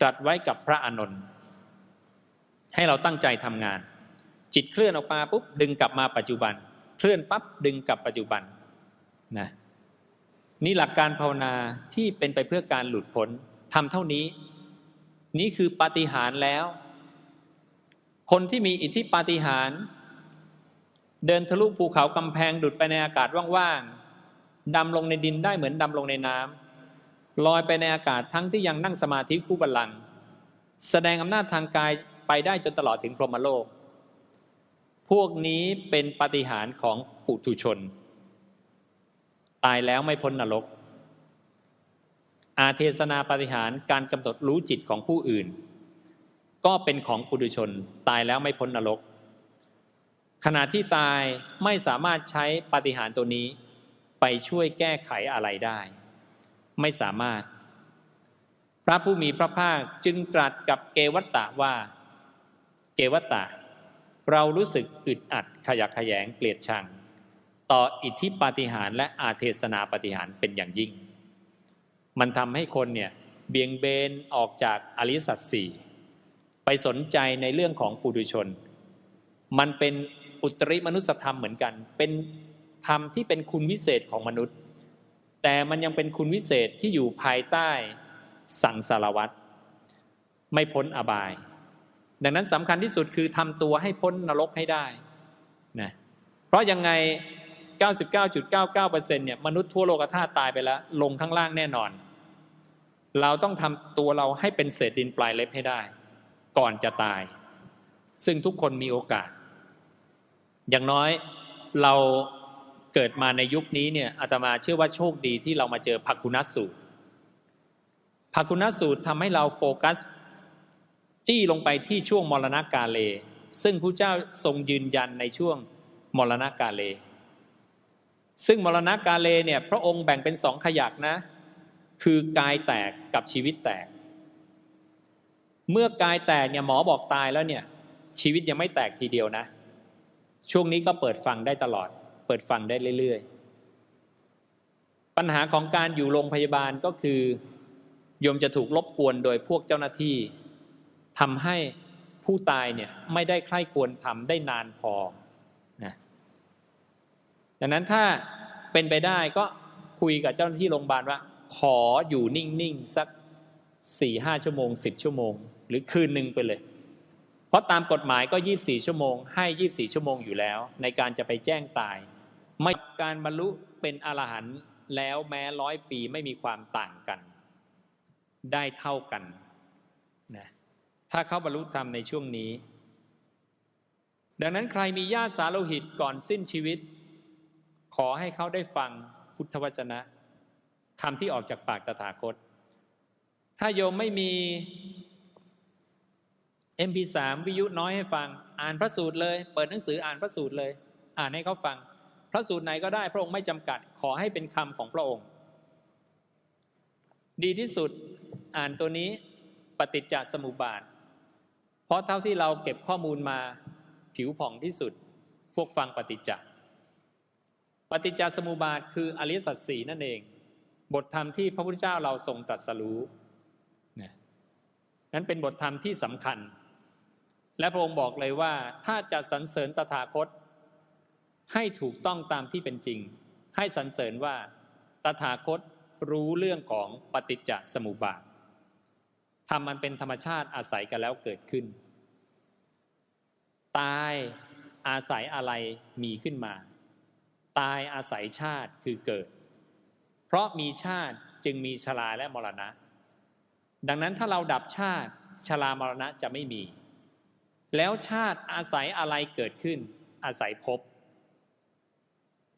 ตรัสไว้กับพระอานนท์ให้เราตั้งใจทำงาน จิตเคลื่อนออกมาปุ๊บดึงกลับมาปัจจุบัน เคลื่อนปั๊บดึงกลับปัจจุบันนะนี่หลักการภาวนาที่เป็นไปเพื่อการหลุดพ้นทำเท่านี้ นี่คือปาฏิหาริย์แล้ว คนที่มีอิทธิปาฏิหาริย์เดินทะลุภูเขากำแพงดุดไปในอากาศว่างๆดำลงในดินได้เหมือนดำลงในน้ำ ลอยไปในอากาศทั้งที่ยังนั่งสมาธิคู่บัลลังก์แสดงอำนาจทางกายไปได้จนตลอดถึงพรหมโลก พวกนี้เป็นปาฏิหาริย์ของปุถุชน ตายแล้วไม่พ้นนรก อาเทศนาปาฏิหาริย์การกำหนดรู้จิตของผู้อื่น ก็เป็นของปุถุชน ตายแล้วไม่พ้นนรก ขณะที่ตายไม่สามารถใช้ปาฏิหาริย์ตัวนี้ไปช่วยแก้ไขอะไรได้ ไม่สามารถ พระผู้มีพระภาคจึงตรัสกับเกวัตตะว่า เกวัตตะ เรารู้สึกอึดอัดขยักขยงเกลียดชัง ต่ออิทธิปาฏิหาริย์และอาเทศนาปาฏิหาริย์เป็นอย่างยิ่ง มันทำให้คนเนี่ยเบี่ยงเบนออกจากอริสัจสี่ไปสนใจในเรื่องของปุถุชน มันเป็นอุตริมนุสธรรมเหมือนกัน เป็นธรรมที่เป็นคุณวิเศษของมนุษย์ แต่มันยังเป็นคุณวิเศษที่อยู่ภายใต้สังสารวัตรไม่พ้นอบาย ดังนั้นสำคัญที่สุดคือทำตัวให้พ้นนรกให้ได้นะเพราะยังไง 99.99%เนี่ยมนุษย์ทั่วโลกธาตุตายไปแล้ว ลงข้างล่างแน่นอน เราต้องทำตัวเราให้เป็นเศษดินปลายเล็บให้ได้ ก่อนจะตาย ซึ่งทุกคนมีโอกาส อย่างน้อยเรา เกิดมาในยุคนี้เนี่ยอาตมาเชื่อว่าโชคดีที่เรามาเจอภักคุณสูตรภักคุณสูตรทำให้เราโฟกัส จี้ลงไปที่ช่วงมรณกาเล ซึ่งพระเจ้าทรงยืนยันในช่วงมรณกาเล ซึ่งมรณกาเลเนี่ยพระองค์แบ่งเป็นสองขยักนะ คือกายแตกกับชีวิตแตก เมื่อกายแตกเนี่ยหมอบอกตายแล้วเนี่ยชีวิตยังไม่แตกทีเดียวนะ ช่วงนี้ก็เปิดฟังได้ตลอด ปิดฟังได้เรื่อยๆ ปัญหาของการอยู่โรงพยาบาลก็คือโยมจะถูกรบกวนโดยพวกเจ้าหน้าที่ทำให้ผู้ตายเนี่ยไม่ได้ใคร่ควรทำได้นานพอนะดังนั้นถ้าเป็นไปได้ก็คุยกับเจ้าหน้าที่โรงพยาบาลว่า ขออยู่นิ่งๆ สักสี่ห้าชั่วโมงสิบชั่วโมง หรือคืนหนึ่งไปเลย เพราะตามกฎหมายก็ยี่บสี่ชั่วโมง ให้ยี่บสี่ชั่วโมงอยู่แล้ว ในการจะไปแจ้งตาย ไม่การบรรลุเป็นอรหันต์แล้วแม้ร้อยปีไม่มีความต่างกัน ได้เท่ากันนะถ้าเขาบรรลุธรรมในช่วงนี้ ดังนั้นใครมีญาติสาโลหิตก่อนสิ้นชีวิต ขอให้เขาได้ฟังพุทธวจนะคำที่ออกจากปากตถาคต ถ้าโยมไม่มี MP3 วิยุน้อยให้ฟัง อ่านพระสูตรเลย เปิดหนังสืออ่านพระสูตรเลย อ่านให้เขาฟัง พระสูตรไหนก็ได้พระองค์ไม่จำกัด ขอให้เป็นคำของพระองค์ ดีที่สุดอ่านตัวนี้ปฏิจจสมุปบาท เพราะเท่าที่เราเก็บข้อมูลมาผิวผ่องที่สุด พวกฟังปฏิจจปฏิจจสมุปบาทคืออริสัจสีนั่นเอง บทธรรมที่พระพุทธเจ้าเราทรงตรัสรู้นะนั้นเป็นบทธรรมที่สำคัญ และพระองค์บอกเลยว่า ถ้าจะสรรเสริญตถาคต ให้ถูกต้องตามที่เป็นจริง ให้สรรเสริญว่า ตถาคตรู้เรื่องของปฏิจจสมุปบาททำมันเป็นธรรมชาติอาศัยกันแล้วเกิดขึ้น ตายอาศัยอะไรมีขึ้นมา ตายอาศัยชาติคือเกิด เพราะมีชาติจึงมีชราและมรณะ ดังนั้นถ้าเราดับชาติชรามรณะจะไม่มี แล้วชาติอาศัยอะไรเกิดขึ้น อาศัยภพ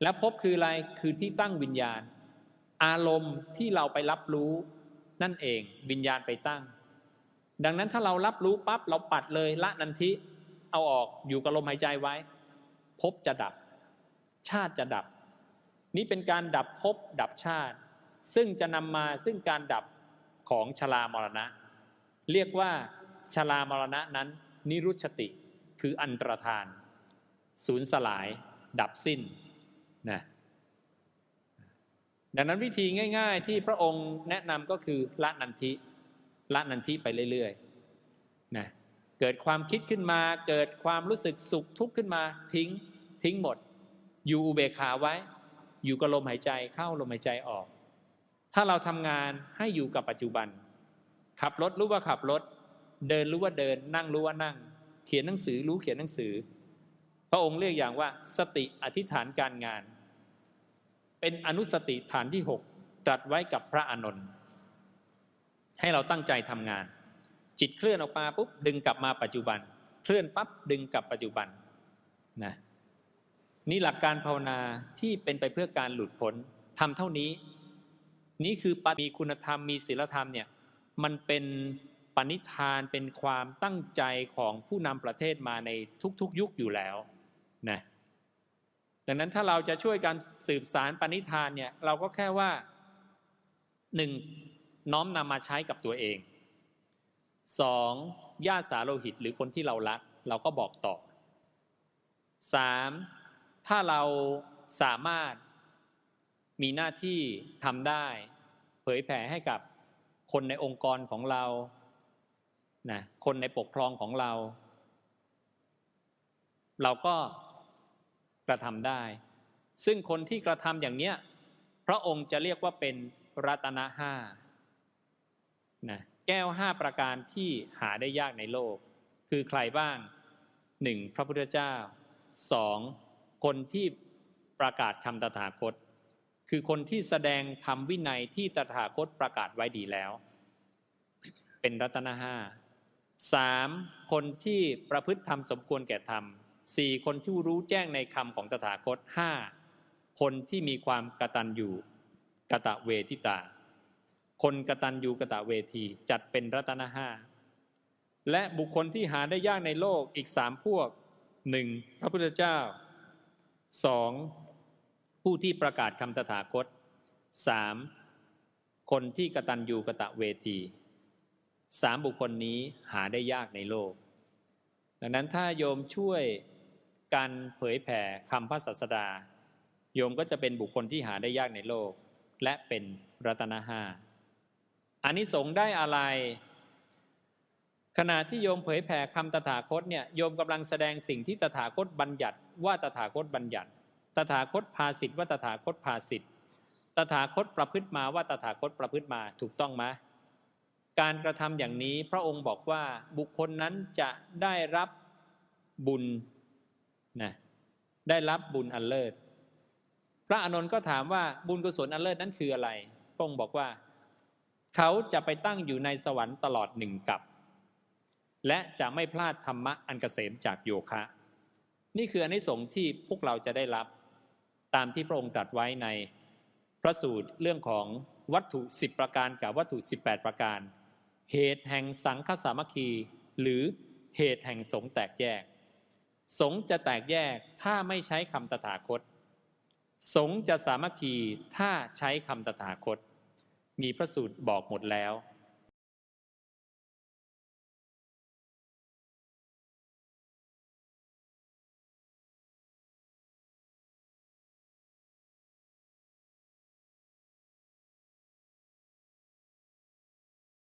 และภพคืออะไรคือที่ตั้งวิญญาณ อารมณ์ที่เราไปรับรู้นั่นเองวิญญาณไปตั้ง ดังนั้นถ้าเรารับรู้ปั๊บเราปัดเลยละนันทิเอาออกอยู่กับลมหายใจไว้ภพจะดับ ชาติจะดับ นี้เป็นการดับภพดับชาติ ซึ่งจะนำมาซึ่งการดับของชรามรณะ เรียกว่าชรามรณะนั้น นิรุชติคืออันตรธาน สูญสลาย ดับสิ้น นะดังนั้นวิธีง่าย ๆ ที่พระองค์แนะนำก็คือละนันทิละนันทิไปเรื่อยๆนะเกิดความคิดขึ้นมา เกิดความรู้สึกสุขทุกข์ขึ้นมา ทิ้งทิ้งหมด อยู่อุเบกขาไว้ อยู่กับลมหายใจเข้าลมหายใจออก ถ้าเราทำงานให้อยู่กับปัจจุบัน ขับรถรู้ว่าขับรถ เดินรู้ว่าเดิน นั่งรู้ว่านั่ง เขียนหนังสือรู้เขียนหนังสือ พระองค์เรียกอย่างว่า สติอธิษฐานการงาน เป็นอนุสติฐานที่หกตรัสไว้กับพระอานนท์ให้เราตั้งใจทำงาน จิตเคลื่อนออกมาปุ๊บดึงกลับมาปัจจุบัน เคลื่อนปั๊บดึงกลับปัจจุบันนะนี่หลักการภาวนาที่เป็นไปเพื่อการหลุดพ้นทำเท่านี้ นี่คือปมีคุณธรรมมีศีลธรรมเนี่ยมันเป็นปณิธานเป็นความตั้งใจของผู้นำประเทศมาในทุกๆยุคอยู่แล้ว นะดังนั้นถ้าเราจะช่วยการสืบสารปณิธานเนี่ย เราก็แค่ว่าหนึ่งน้อมนำมาใช้กับตัวเองสองญาติสาโลหิตหรือคนที่เรารัก เราก็บอกต่อสามถ้าเราสามารถมีหน้าที่ทำได้ เผยแผ่ให้กับคนในองค์กรของเรานะคนในปกครองของเรา เราก็ กระทำได้ ซึ่งคนที่กระทำอย่างเนี้ยพระองค์จะเรียกว่าเป็นรัตนะห้านะแก้วห้าประการที่หาได้ยากในโลก คือใครบ้างหนึ่งพระพุทธเจ้าสองคนที่ประกาศคำตถาคต คือคนที่แสดงธรรมวินัยที่ตถาคตประกาศไว้ดีแล้ว เป็นรัตนห้าสามคนที่ประพฤติธรรมสมควรแก่ธรรม สี่คนที่รู้แจ้งในคำของตถาคตห้าคนที่มีความกตัญญูกะตะเวทิตา คนกตัญญูกะตะเวทีจัดเป็นรัตนห้าและบุคคลที่หาได้ยากในโลกอีกสามพวกหนึ่งพระพุทธเจ้าสองผู้ที่ประกาศคำตถาคตสามคนที่กตัญญูกะตะเวทีสามบุคคลนี้หาได้ยากในโลก ดังนั้นถ้าโยมช่วย การเผยแผ่คำพระศาสดา โยมก็จะเป็นบุคคลที่หาได้ยากในโลก และเป็นรัตนห้าอันนี้สงได้อะไร ขณะที่โยมเผยแผ่คำตถาคตเนี่ยโยมกำลังแสดงสิ่งที่ตถาคตบัญญัติ ว่าตถาคตบัญญัติ ตถาคตภาสิทธ์ว่าตถาคตภาสิทธ์ตถาคตประพฤติมาว่าตถาคตประพฤติมาถูกต้องไหมการกระทำอย่างนี้พระองค์บอกว่าบุคคลนั้นจะได้รับบุญ นะได้รับบุญอันเลิศ พระอานนท์ก็ถามว่าบุญกุศลอันเลิศนั้นคืออะไรพระองค์บอกว่า เขาจะไปตั้งอยู่ในสวรรค์ตลอดหนึ่งกับ และจะไม่พลาดธรรมะอันเกษมจากโยคะ นี่คืออนิสงส์ที่พวกเราจะได้รับ ตามที่พระองค์ตรัสไว้ในพระสูตรเรื่องของวัตถุ 10 ประการกับวัตถุ 18 ประการ เหตุแห่งสังฆสามัคคี หรือเหตุแห่งสงแตกแยก สงจะแตกแยกถ้าไม่ใช้คำตถาคต สงจะสามัคคีถ้าใช้คำตถาคต มีพระสูตรบอกหมดแล้ว